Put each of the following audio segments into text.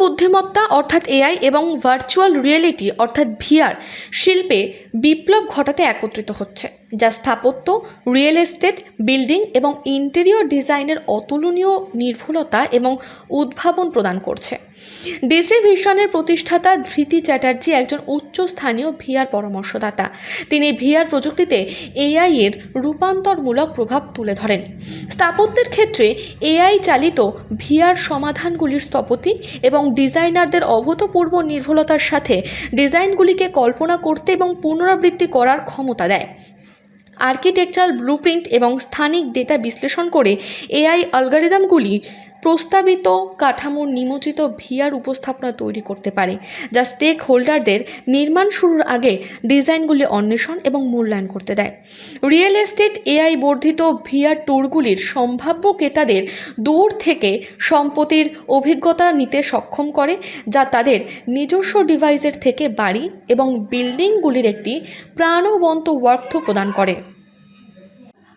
বুদ্ধিমত্তা অর্থাৎ এআই এবং ভার্চুয়াল রিয়েলিটি অর্থাৎ ভিআর শিল্পে বিপ্লব ঘটাতে একত্রিত হচ্ছে। যা স্থাপত্য রিয়েল এস্টেট বিল্ডিং এবং ইন্টেরিয়র ডিজাইনের অতুলনীয় নির্ভুলতা এবং উদ্ভাবন প্রদান করছে। ডিসি ভিশনের প্রতিষ্ঠাতা ধৃতি চ্যাটার্জি একজন উচ্চস্থানীয় ভিআর পরামর্শদাতা। তিনি ভিআর প্রযুক্তিতে এআই এর রূপান্তরমূলক প্রভাব তুলে ধরেন। স্থাপত্যের ক্ষেত্রে এআই চালিত ভিআর সমাধানগুলির স্থপতি এবং ডিজাইনারদের অভূতপূর্ব নির্ভুলতার সাথে ডিজাইনগুলিকে কল্পনা করতে এবং পুনরাবৃত্তি করার ক্ষমতা দেয়। আর্কিটেকচারাল ব্লুপ্রিন্ট এবং স্থানিক ডেটা বিশ্লেষণ করে এআই অ্যালগরিদমগুলি প্রস্তাবিত কাঠামোর নিমজ্জিত ভিআর উপস্থাপনা তৈরি করতে পারে, যা স্টেক হোল্ডারদের নির্মাণ শুরুর আগে ডিজাইনগুলি অন্বেষণ এবং মূল্যায়ন করতে দেয়। রিয়েল এস্টেট এআই বর্ধিত ভিআর ট্যুরগুলির সম্ভাব্য ক্রেতাদের দূর থেকে সম্পত্তির অভিজ্ঞতা নিতে সক্ষম করে, যা তাদের নিজস্ব ডিভাইসের থেকে বাড়ি এবং বিল্ডিংগুলির একটি প্রাণবন্ত ওয়ার্কথ্রো প্রদান করে।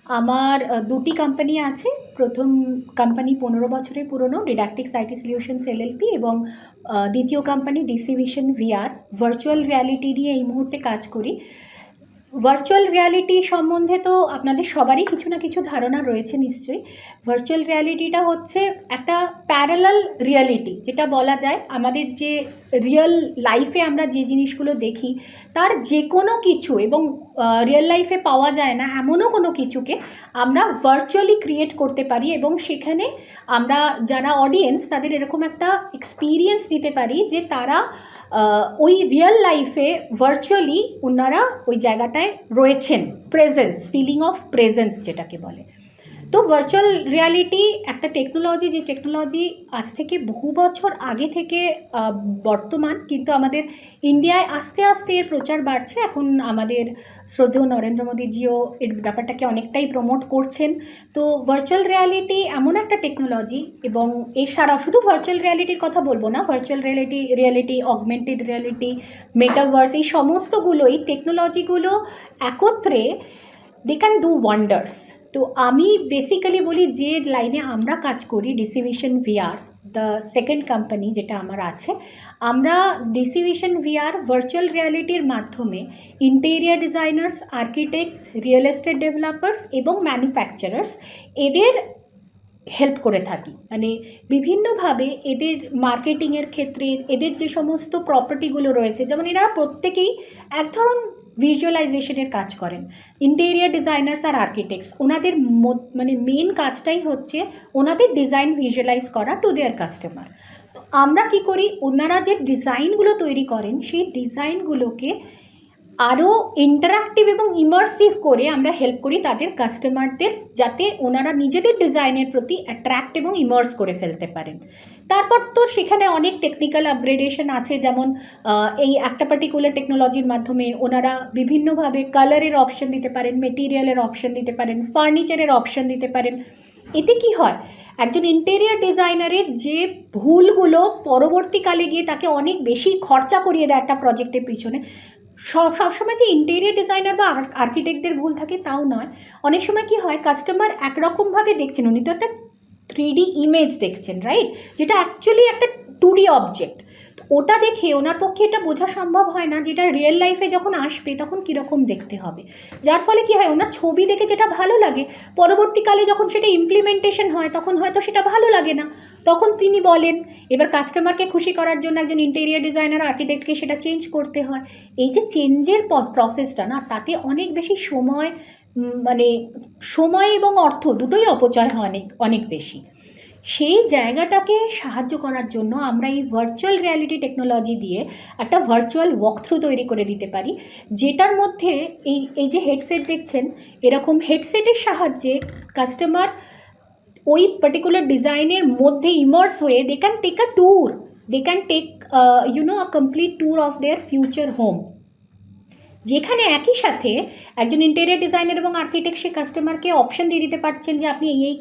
আমার দুটি কোম্পানি আছে। প্রথম কোম্পানি পনেরো বছরের পুরনো ডিডাক্টিক্স আইটি সলিউশনস এলএলপি এবং দ্বিতীয় company Decivision VR virtual reality নিয়ে এই মুহূর্তে কাজ করি। ভার্চুয়াল রিয়ালিটি সম্বন্ধে তো আপনাদের সবারই কিছু না কিছু ধারণা রয়েছে নিশ্চয়ই। ভার্চুয়াল রিয়ালিটিটা হচ্ছে একটা প্যারালাল রিয়ালিটি যেটা বলা যায় আমাদের যে রিয়েল লাইফে আমরা যে জিনিসগুলো দেখি, তার যে কোনো কিছু এবং রিয়েল লাইফে পাওয়া যায় না এমনও কোনো কিছুকে আমরা ভার্চুয়ালি ক্রিয়েট করতে পারি এবং সেখানে আমরা যারা অডিয়েন্স তাদের এরকম একটা এক্সপিরিয়েন্স দিতে পারি যে তারা ওই রিয়েল লাইফে ভার্চুয়ালি ওনারা ওই জায়গাটায় রয়েছেন প্রেজেন্স ফিলিং অফ প্রেজেন্স যেটাকে বলে। তো ভার্চুয়াল রিয়ালিটি একটা টেকনোলজি যে টেকনোলজি আজ থেকে বহু বছর আগে থেকে বর্তমান, কিন্তু আমাদের ইন্ডিয়ায় আস্তে আস্তে এর প্রচার বাড়ছে। এখন আমাদের শ্রদ্ধেয় নরেন্দ্র মোদীজিও এর ব্যাপারটাকে অনেকটাই প্রমোট করছেন। তো ভার্চুয়াল রিয়ালিটি এমন একটা টেকনোলজি এবং এছাড়া শুধু ভার্চুয়াল রিয়ালিটির কথা বলব না virtual reality reality augmented reality metaverse এই সমস্তগুলোই টেকনোলজিগুলো একত্রে দে ক্যান ডু ওয়ান্ডার্স তো আমি বেসিক্যালি বলি যে লাইনে আমরা কাজ করি DC Vision VR the second company যেটা আমার আছে, আমরা ডিসিভিশন ভিআর ভার্চুয়াল রিয়ালিটির মাধ্যমে interior designers architects real estate developers এবং ম্যানুফ্যাকচারার্স এদের হেল্প করে থাকি। মানে বিভিন্নভাবে এদের মার্কেটিংয়ের ক্ষেত্রে এদের যে সমস্ত প্রপার্টিগুলো রয়েছে, যেমন এরা প্রত্যেকেই এক ধরন ভিজুয়ালাইজেশনের কাজ করেন। ইন্টেরিয়ার ডিজাইনার্স আর আর্কিটেক্টস ওনাদের মানে মেন কাজটাই হচ্ছে ওনাদের ডিজাইন ভিজুয়ালাইজ করা টু দেয়ার কাস্টমার তো আমরা কি করি? ওনারা যে ডিজাইনগুলো তৈরি করেন, সেই ডিজাইনগুলোকে আরও ইন্টারাক্টিভ এবং ইমার্সিভ করে আমরা হেল্প করি তাদের কাস্টমারদের যাতে ওনারা নিজেদের ডিজাইনের প্রতি অ্যাট্রাক্ট এবং ইমার্স করে ফেলতে পারেন। তারপর তো সেখানে অনেক টেকনিক্যাল আপগ্রেডেশন আছে, যেমন এই একটা পার্টিকুলার টেকনোলজির মাধ্যমে ওনারা বিভিন্নভাবে কালারের অপশন দিতে পারেন মেটেরিয়ালের অপশন দিতে পারেন ফার্নিচারের অপশন দিতে পারেন। এতে কি হয়? একজন ইন্টেরিয়ার ডিজাইনারের যে ভুলগুলো পরবর্তীকালে গিয়ে তাকে অনেক বেশি খরচা করিয়ে দেয় একটা প্রজেক্টের পিছনে সব সবসময় যে ইন্টেরিয়ার ডিজাইনার বা আর্কিটেক্টদের ভুল থাকে তাও নয়। অনেক সময় কি হয় কাস্টমার একরকমভাবে দেখছেন, উনি তো একটা থ্রি ইমেজ দেখছেন রাইট যেটা অ্যাকচুয়ালি একটা টু অবজেক্ট ওটা দেখে ওনার পক্ষে এটা বোঝা সম্ভব হয় না যেটা রিয়েল লাইফে যখন আসবে তখন কীরকম দেখতে হবে। যার ফলে কি হয়, ওনার ছবি দেখে যেটা ভালো লাগে, পরবর্তীকালে যখন সেটা ইমপ্লিমেন্টেশন হয়, তখন হয়তো সেটা ভালো লাগে না। তখন তিনি বলেন, এবার কাস্টমারকে খুশি করার জন্য একজন ইন্টেরিয়ার ডিজাইনার আর্কিটেক্টকে সেটা চেঞ্জ করতে হয়। এই যে চেঞ্জের প্রসেসটা না, তাতে অনেক বেশি সময় মানে সময় এবং অর্থ দুটোই অপচয় হয় অনেক অনেক বেশি। সেই জায়গাটাকে সাহায্য করার জন্য আমরা এই ভার্চুয়াল রিয়ালিটি টেকনোলজি দিয়ে একটা ভার্চুয়াল ওয়াক থ্রু তৈরি করে দিতে পারি, যেটার মধ্যে এই এই যে হেডসেট দেখছেন, এরকম হেডসেটের সাহায্যে কাস্টমার ওই পার্টিকুলার ডিজাইনের মধ্যে ইমার্স হয়ে they can take a tour they can take you know a complete tour of their future home যেখানে একই সাথে একজন ইন্টেরিয়ার ডিজাইনার এবং আর্কিটেক্ট সে কাস্টমারকে অপশন দিয়ে দিতে পারছেন যে আপনি এই এই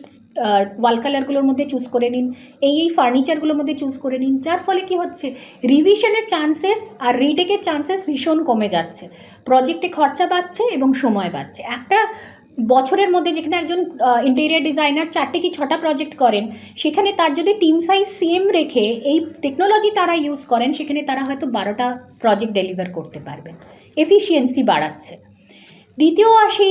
ওয়াল কালারগুলোর মধ্যে চুজ করে নিন, এই এই ফার্নিচারগুলোর মধ্যে চুজ করে নিন। যার ফলে কি হচ্ছে? রিভিশনের চান্সেস আর রিটেকের চান্সেস ভীষণ কমে যাচ্ছে। প্রজেক্টে খরচা বাড়ছে এবং সময় বাড়ছে। একটা বছরের মধ্যে যেখানে একজন ইন্টেরিয়ার ডিজাইনার চারটে কি ছটা প্রজেক্ট করেন, সেখানে তার যদি টিম সাইজ সেম রেখে এই টেকনোলজি তারা ইউজ করেন, সেখানে তারা হয়তো বারোটা প্রজেক্ট ডেলিভার করতে পারবেন। এফিসিয়েন্সি বাড়াচ্ছে। দ্বিতীয় আসি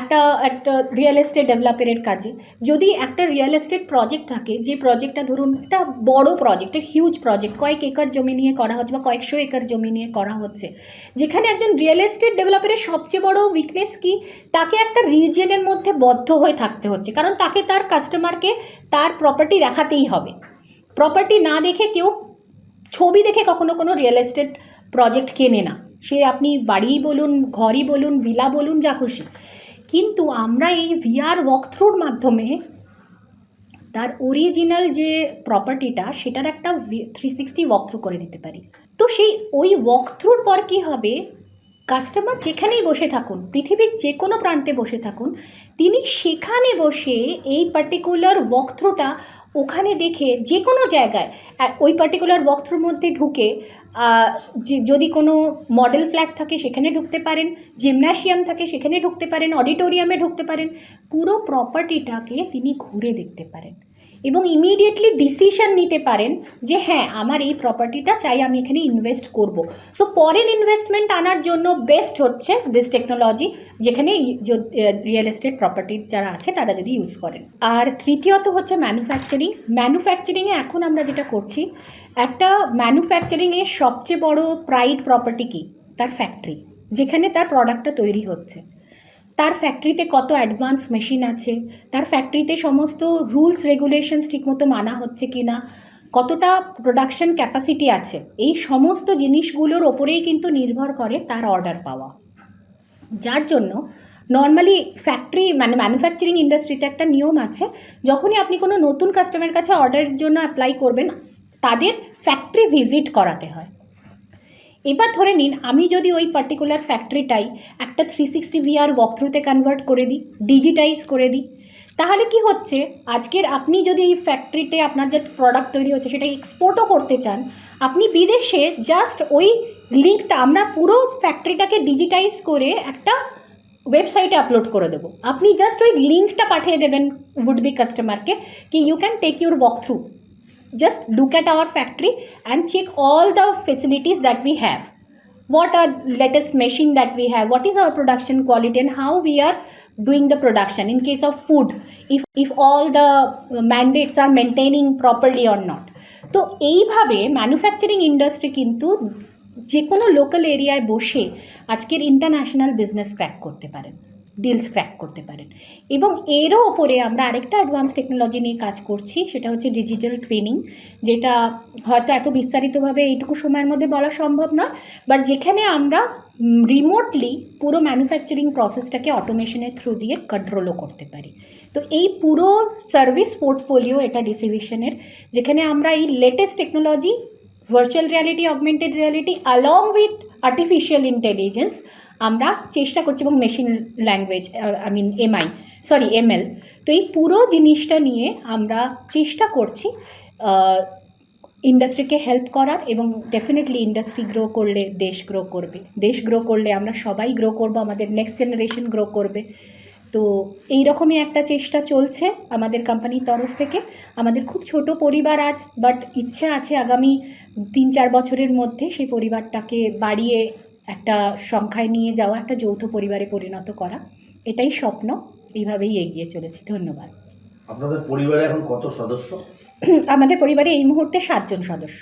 একটা একটা রিয়েল এস্টেট ডেভেলপারের কাজে। যদি একটা রিয়েল এস্টেট প্রজেক্ট থাকে, যে প্রজেক্টটা ধরুন, একটা বড় প্রজেক্ট হিউজ প্রজেক্ট কয়েক একর জমি নিয়ে করা হচ্ছে বা কয়েকশো একর জমি নিয়ে করা হচ্ছে, যেখানে একজন রিয়েল এস্টেট ডেভেলপারের সবচেয়ে বড় উইকনেস কি? তাকে একটা রিজিয়নের মধ্যে বদ্ধ হয়ে থাকতে হচ্ছে, কারণ তাকে তার কাস্টমারকে তার প্রপার্টি দেখাতেই হবে। প্রপার্টি না দেখে কেউ ছবি দেখে কখনো কোনো রিয়েল এস্টেট প্রজেক্ট কেনে না। সে আপনি বাড়িই বলুন, ঘরই বলুন, ভিলা বলুন, যা খুশি। কিন্তু আমরা এই ভিআর ওয়াকথ্রুর মাধ্যমে তার অরিজিনাল যে প্রপার্টিটা সেটার একটা থ্রি সিক্সটি ওয়াকথ্রু করে দিতে পারি। তো সেই ওই ওয়াকথ্রুর পর কি হবে? কাস্টমার যেখানেই বসে থাকুন, পৃথিবীর যে কোনো প্রান্তে বসে থাকুন, তিনি সেখানে বসে এই পার্টিকুলার ওয়াকথ্রুটা ওখানে দেখে যে কোনো জায়গায় ওই পার্টিকুলার ওয়াকথ্রুর মধ্যে ঢুকে যদি কোনো মডেল ফ্ল্যাট থাকে সেখানে ঢুকতে পারেন জিমন্যাসিয়াম থাকে সেখানে ঢুকতে পারেন অডিটোরিয়ামে ঢুকতে পারেন, পুরো প্রপার্টিটাকে তিনি ঘুরে দেখতে পারেন। এবং ইমিডিয়েটলি ডিসিশন নিতে পারেন যে হ্যাঁ আমার এই প্রপার্টিটা চাই, আমি এখানে ইনভেস্ট করব। সো ফরেন ইনভেস্টমেন্ট আনার জন্য বেস্ট হচ্ছে দিস টেকনোলজি যেখানে রিয়েল এস্টেট প্রপার্টি যারা আছে, তারা যদি ইউজ করেন। আর তৃতীয়ত হচ্ছে ম্যানুফ্যাকচারিং ম্যানুফ্যাকচারিংয়ে এখন আমরা যেটা করছি, একটা ম্যানুফ্যাকচারিংয়ের সবচেয়ে বড় প্রাইড প্রপার্টি কি? তার ফ্যাক্টরি যেখানে তার প্রোডাক্টটা তৈরি হচ্ছে। তার ফ্যাক্টরিতে কত অ্যাডভান্স মেশিন আছে? তার ফ্যাক্টরিতে সমস্ত রুলস রেগুলেশনস ঠিকমতো মানা হচ্ছে কি না কতটা প্রোডাকশন ক্যাপাসিটি আছে? এই সমস্ত জিনিসগুলোর ওপরেই কিন্তু নির্ভর করে তার অর্ডার পাওয়া। যার জন্য নর্মালি ফ্যাক্টরি মানে ম্যানুফ্যাকচারিং ইন্ডাস্ট্রিতে একটা নিয়ম আছে, যখনই আপনি কোনো নতুন কাস্টমারের কাছে অর্ডারের জন্য অ্যাপ্লাই করবেন, তাদের ফ্যাক্টরি ভিজিট করাতে হয়। এবার ধরে নিন, আমি যদি ওই পার্টিকুলার ফ্যাক্টরিটাই একটা থ্রি সিক্সটি ভিআর ওয়াকথ্রুতে কনভার্ট করে দিই ডিজিটাইজ করে দিই, তাহলে কি হচ্ছে? আজকের আপনি যদি এই ফ্যাক্টরিতে আপনার যে প্রোডাক্ট তৈরি হচ্ছে, সেটা এক্সপোর্টও করতে চান, আপনি বিদেশে জাস্ট ওই লিঙ্কটা আমরা পুরো ফ্যাক্টরিটাকে ডিজিটাইজ করে একটা ওয়েবসাইটে আপলোড করে দেবো। আপনি জাস্ট ওই লিঙ্কটা পাঠিয়ে দেবেন উড বি কাস্টমারকে কি you can take your walkthrough just look at our factory and check all the facilities that we have what are latest machine that we have what is our production quality and how we are doing the production in case of food if if all the mandates are maintaining properly or not তো এইভাবে manufacturing industry কিন্তু যে কোনো local এরিয়ায় বসে আজকের international business crack করতে পারেন ডিলস ক্র্যাক করতে পারেন। এবং এরও ওপরে আমরা আরেকটা অ্যাডভান্স টেকনোলজি নিয়ে কাজ করছি, সেটা হচ্ছে ডিজিটাল ট্রেনিং যেটা হয়তো এত বিস্তারিতভাবে এইটুকু সময়ের মধ্যে বলা সম্ভব নয় বাট যেখানে আমরা রিমোটলি পুরো ম্যানুফ্যাকচারিং প্রসেসটাকে অটোমেশনের থ্রু দিয়ে কন্ট্রোলও করতে পারি। তো এই পুরো সার্ভিস পোর্টফোলিও এটা ডিসিভিশনের যেখানে আমরা এই latest technology virtual reality augmented reality along with artificial intelligence আমরা চেষ্টা করছি এবং machine language I mean MI sorry ML তো এই পুরো জিনিসটা নিয়ে আমরা চেষ্টা করছি ইন্ডাস্ট্রিকে হেল্প করার এবং ডেফিনেটলি ইন্ডাস্ট্রি গ্রো করলে দেশ গ্রো করবে। দেশ গ্রো করলে আমরা সবাই গ্রো করব, আমাদের নেক্সট জেনারেশন গ্রো করবে। তো এই রকমই একটা চেষ্টা চলছে আমাদের কোম্পানির তরফ থেকে। আমাদের খুব ছোট পরিবার আজ বাট ইচ্ছে আছে আগামী তিন চার বছরের মধ্যে সেই পরিবারটাকে বাড়িয়ে একটা সংখ্যায় নিয়ে যাওয়া একটা যৌথ পরিবারে পরিণত করা এটাই স্বপ্ন। এইভাবেই এগিয়ে চলেছি। ধন্যবাদ। আপনাদের পরিবারে এখন কত সদস্য? আমাদের পরিবারে এই মুহূর্তে সাতজন সদস্য।